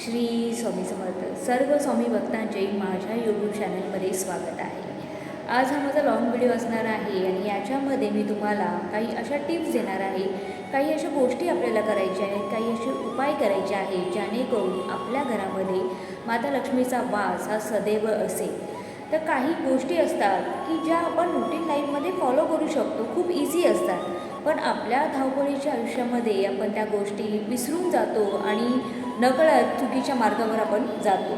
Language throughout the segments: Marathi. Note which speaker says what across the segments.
Speaker 1: श्री स्वामी समर्थ सर्व स्वामी भक्तांचे माझ्या यूट्यूब चॅनलमध्ये स्वागत आहे. आज हा माझा लॉंग व्हिडिओ असणार आहे आणि याच्यामध्ये मी तुम्हाला काही अशा टिप्स देणार आहे काही अशा गोष्टी आपल्याला करायच्या आहेत काही असे उपाय करायचे आहेत जेणेकरून आपल्या घरामध्ये माता लक्ष्मीचा वास हा सदैव असेल. तर काही गोष्टी असतात की ज्या आपण रुटीन लाईफमध्ये फॉलो करू शकतो खूप इझी असतात. पण आपल्या धावपळीच्या आयुष्यामध्ये आपण त्या गोष्टी विसरून जातो आणि नकळत चुकीच्या मार्गावर आपण जातो.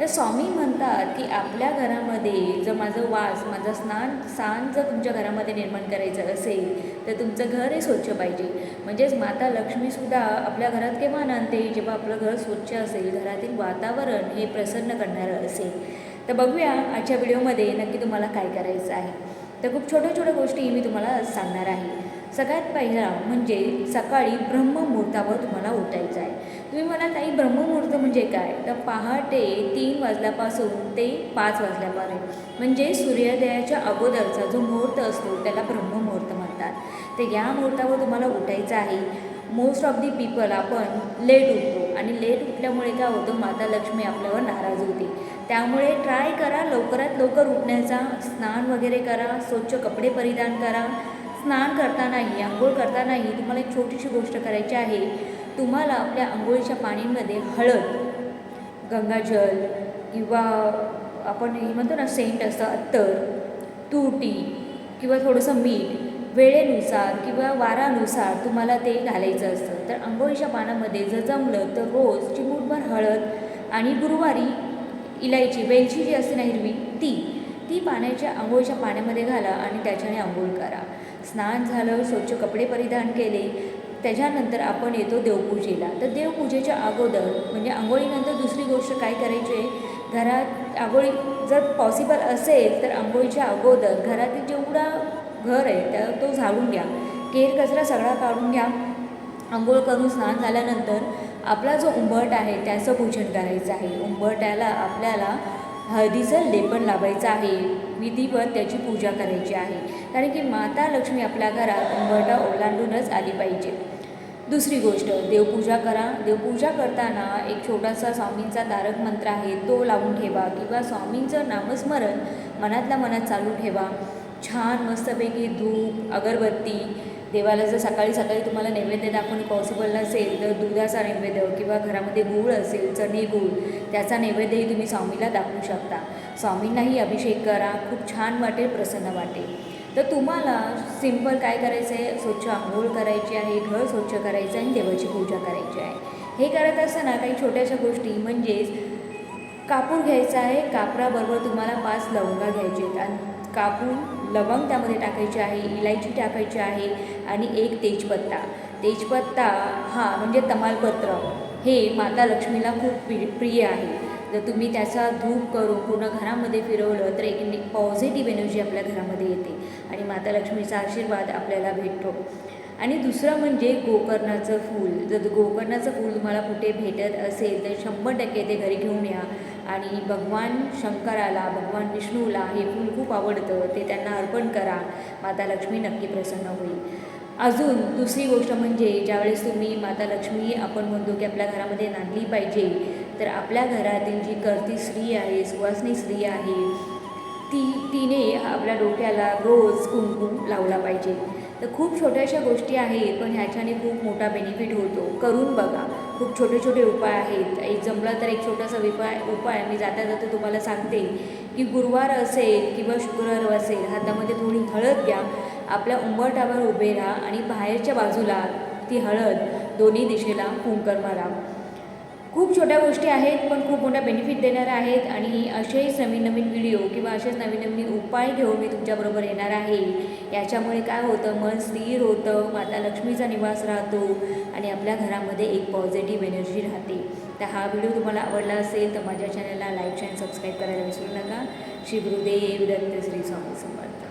Speaker 1: तर स्वामी म्हणतात की आपल्या घरामध्ये जर माझं वास माझं स्नान स्थान जर तुमच्या घरामध्ये निर्माण करायचं असेल तर तुमचं घर हे स्वच्छ पाहिजे. म्हणजेच माता लक्ष्मीसुद्धा आपल्या घरात केव्हा आणते जेव्हा आपलं घर स्वच्छ असेल घरातील वातावरण हे प्रसन्न करणारं असेल. तर बघूया आजच्या व्हिडिओमध्ये नक्की तुम्हाला काय करायचं आहे. तर खूप छोट्या छोट्या गोष्टी मी तुम्हाला सांगणार आहे. सगळ्यात पहिला म्हणजे सकाळी ब्रह्ममुहूर्तावर तुम्हाला उठायचं आहे. तुम्ही मला ताई ब्रह्ममुहूर्त म्हणजे काय? तर पहाटे तीन वाजल्यापासून ते पाच वाजल्यापर्यंत. म्हणजे सूर्योदयाच्या अगोदरचा जो मुहूर्त असतो त्याला ब्रह्ममुहूर्त म्हणतात. तर या मुहूर्तावर तुम्हाला उठायचं आहे. मोस्ट ऑफ दी पीपल आपण लेट उठतो. आणि लेट उठल्यामुळे काय होतं माता लक्ष्मी आपल्यावर नाराज होते. त्यामुळे ट्राय करा लवकरात लवकर उठण्याचा. स्नान वगैरे करा स्वच्छ कपडे परिधान करा. स्नान करतानाही आंघोळ करतानाही तुम्हाला एक छोटीशी गोष्ट करायची आहे. तुम्हाला आपल्या आंघोळीच्या पाणीमध्ये हळद गंगाजल किंवा आपण हे म्हणतो ना सेंट असतं अत्तर तुरटी किंवा थोडंसं मीठ वेळेनुसार किंवा वारानुसार तुम्हाला ते घालायचं असतं. तर आंघोळीच्या पाण्यामध्ये जर जमलं तर रोज चिमूटभर हळद आणि गुरुवारी इलायची वेलची जी असते ना हिरवी ती ती पाण्याच्या आंघोळीच्या पाण्यामध्ये घाला आणि त्याच्याने आंघोळ करा. स्नान झालं स्वच्छ कपडे परिधान केले त्याच्यानंतर आपण येतो देवपूजेला. तर देवपूजेच्या अगोदर म्हणजे आंघोळीनंतर दुसरी गोष्ट काय करायची आहे? घरात आंघोळी जर पॉसिबल असेल तर आंघोळीच्या अगोदर घरातील जेवढा घर आहे त्या तो झाडून घ्या. केर कचरा सगळा काढून घ्या. आंघोळ करून स्नान झाल्यानंतर आपला जो उंबरट आहे त्याचं पूजन करायचं आहे. उंबरट्याला आपल्याला हळदीचं लेपन लावायचं आहे. विधिवत त्याची पूजा करायची आहे. कारण की माता लक्ष्मी आपल्या घरात उंबरटा ओलांडूनच आली पाहिजे. दुसरी गोष्ट देवपूजा करा. देवपूजा करताना एक छोटासा स्वामींचा तारक मंत्र आहे तो लावून ठेवा किंवा स्वामींचं नामस्मरण मनातल्या मनात चालू ठेवा. छान मस्तपैकी धूप अगरबत्ती देवाला जर सकाळी सकाळी तुम्हाला नैवेद्य दाखवणे पॉसिबल नसेल तर दुधाचा नैवेद्य किंवा घरामध्ये गूळ असेल चणे गूळ त्याचा नैवेद्यही तुम्ही स्वामीला दाखवू शकता. स्वामींनाही अभिषेक करा खूप छान वाटेल प्रसन्न वाटेल. तर तुम्हाला सिंपल काय करायचं आहे? स्वच्छ आंघोळ करायची आहे घर स्वच्छ करायचं आहे आणि देवाची पूजा करायची आहे. हे करत असताना काही छोट्याशा गोष्टी म्हणजेच कापूर घ्यायचा आहे कापराबरोबर तुम्हाला पाच लवंगा घ्यायचे आहेत. आणि कापूर लवंग त्यामध्ये टाकायची आहे इलायची टाकायची आहे आणि एक तेजपत्ता. तेजपत्ता हा म्हणजे तमालपत्र. हे माता लक्ष्मीला खूप प्रिय आहे. जर तुम्ही त्याचा धूप करून पूर्ण घरामध्ये फिरवलं तर एक पॉझिटिव्ह एनर्जी आपल्या घरामध्ये येते आणि माता लक्ष्मीचा आशीर्वाद आपल्याला भेटतो. आणि दुसरं म्हणजे गोकर्णाचं फूल. जर गोकर्णाचं फूल तुम्हाला कुठे भेटत असेल तर शंभर टक्के ते घरी घेऊन या. आणि भगवान शंकराला भगवान विष्णूला हे फूल खूप आवडतं. ते त्यांना अर्पण करा. माता लक्ष्मी नक्की प्रसन्न होईल. अजून दुसरी गोष्ट म्हणजे ज्यावेळेस तुम्ही माता लक्ष्मी आपण म्हणतो की आपल्या घरामध्ये नांदली पाहिजे तर आपल्या घरातील जी करती स्त्री आहे सुवासनी स्त्री आहे ती तिने आपल्या डोक्याला रोज कुंकू लावला पाहिजे. तर खूप छोट्याशा गोष्टी आहेत पण ह्याच्याने खूप मोठा बेनिफिट होतो. करून बघा. खूप छोटे छोटे उपाय आहेत. एक जमला तर एक छोटासा उपाय उपाय. मी जाता जाता तुम्हाला सांगते की गुरुवार असेल किंवा शुक्रवार असेल हातामध्ये थोडी हळद घ्या. आपल्या उंबरटावर उभे राहा आणि बाहेरच्या बाजूला ती हळद दोन्ही दिशेला कुंकर मारा. खूप छोट्या गोष्टी आहेत पण खूप मोठा बेनिफिट देणाऱ्या आहेत आणि असेच नवीन नवीन व्हिडिओ किंवा असेच नवीन नवीन उपाय घेऊन मी तुमच्याबरोबर येणार आहे. याच्यामुळे काय होतं मन स्थिर होतं माता लक्ष्मीचा निवास राहतो आणि आपल्या घरामध्ये एक पॉझिटिव्ह एनर्जी राहते. तर हा व्हिडिओ तुम्हाला आवडला असेल तर माझ्या चॅनलला लाईक शेअर सबस्क्राईब करायला विसरू नका. श्री गुरुदेव दत्त श्री स्वामी समर्थ.